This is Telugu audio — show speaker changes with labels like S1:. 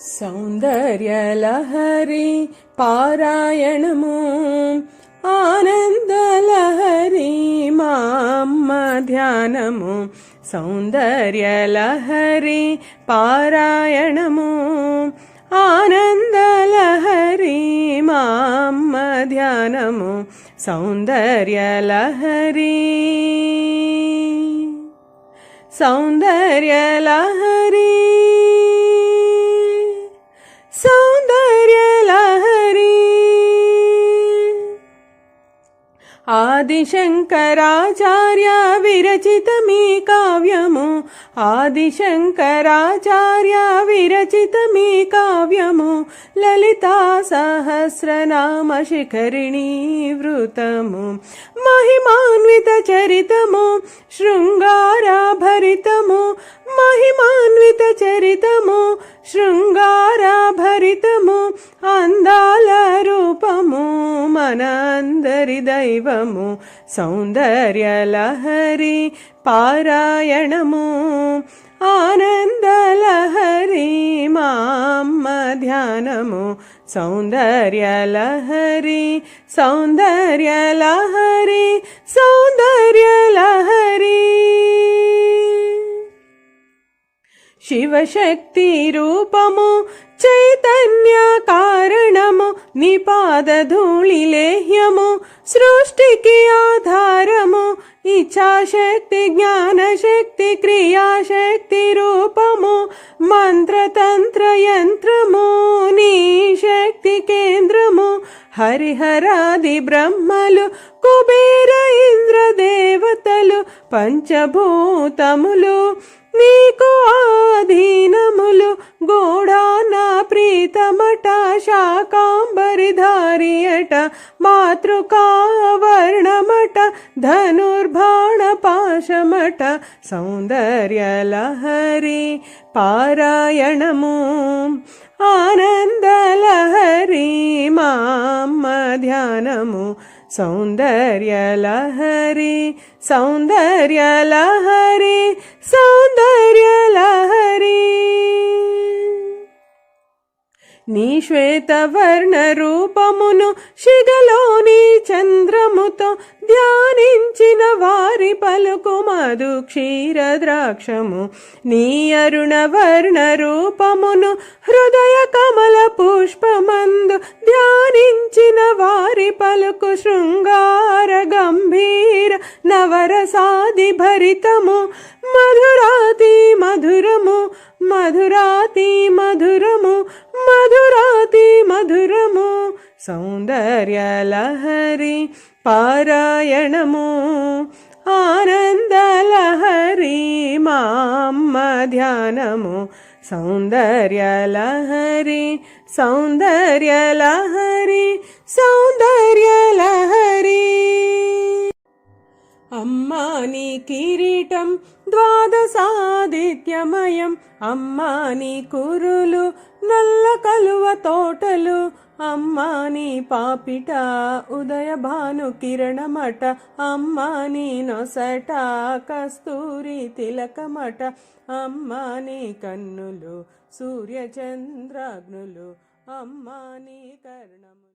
S1: సౌందర్యలహరి పారాయణము ఆనందలహరి మా అమ్మ ధ్యానము. సౌందర్యలహరి పారాయణము ఆనందలహరి మా అమ్మ ధ్యానము. ఆదిశంకరాచార్య విరచితమీ కావ్యము ఆదిశంకరాచార్య విరచితమీ కావ్యము లలితా సహస్రనామ శిఖరిణీ వృతము. మహిమాన్విత చరితము. శృంగారాభరితము. మహిమాన్విత చరితము. శృంగారాభరితము. అందాల రూపము. మన అందరి దైవము సౌందర్యలహరి పారాయణము ఆనందలహరి మా అమ్మ ధ్యానము సౌందర్యలహరి సౌందర్యలహరి సౌందర్యలహరి శివశక్తి రూపము చైతన్య కారణము నిపాద ధూళిలేహ్యము సృష్టికి ఆధారము ఇచ్ఛాశక్తి జ్ఞానశక్తి క్రియాశక్తి రూపము మంత్రతంత్ర యంత్రము నీ శక్తి కేంద్రము హరిహరాది బ్రహ్మలు కుబేర ఇంద్ర దేవతలు పంచభూతములు నీకు ఆధీనములు గోడాన ప్రీతమట శాకాంబరిధారియట మాతృకావర్ణమట ధనుర్బాణ పాశమట సౌందర్యలహరి పారాయణము ఆనందలహరి మా ధ్యానము సౌందర్యలహరి సౌందర్యలహరి సౌందర్యలహరి నీ శ్వేతవర్ణ రూపమును శిగలోని చంద్రముతో ధ్యానించిన వారి పలుకు మధు క్షీర ద్రాక్షము. నీ అరుణవర్ణ రూపమును హృదయ కమల పుష్పమందు ధ్యానించిన వారి పలుకు శృంగార గంభీర నవరసాది భరితము. మధురాతి మధురము మధురాతి మధురము మధురాతి మధురము. సౌందర్యలహరి పారాయణము ఆనందలహరి మా ధ్యానము. సౌందర్యలహరి సౌందర్యలహరి సౌందర్యలహరి నీ కిరీటం ద్వాదశాదిత్యమయం. అమ్మా నీ కురులు నల్ల కలువ తోటలు. అమ్మా నీ పాపిట ఉదయ భాను కిరణమట. అమ్మా నీ నొసట కస్తూరి తిలకమట. అమ్మా నీ కన్నులు సూర్యచంద్రాగ్నులు. అమ్మా నీ కర్ణము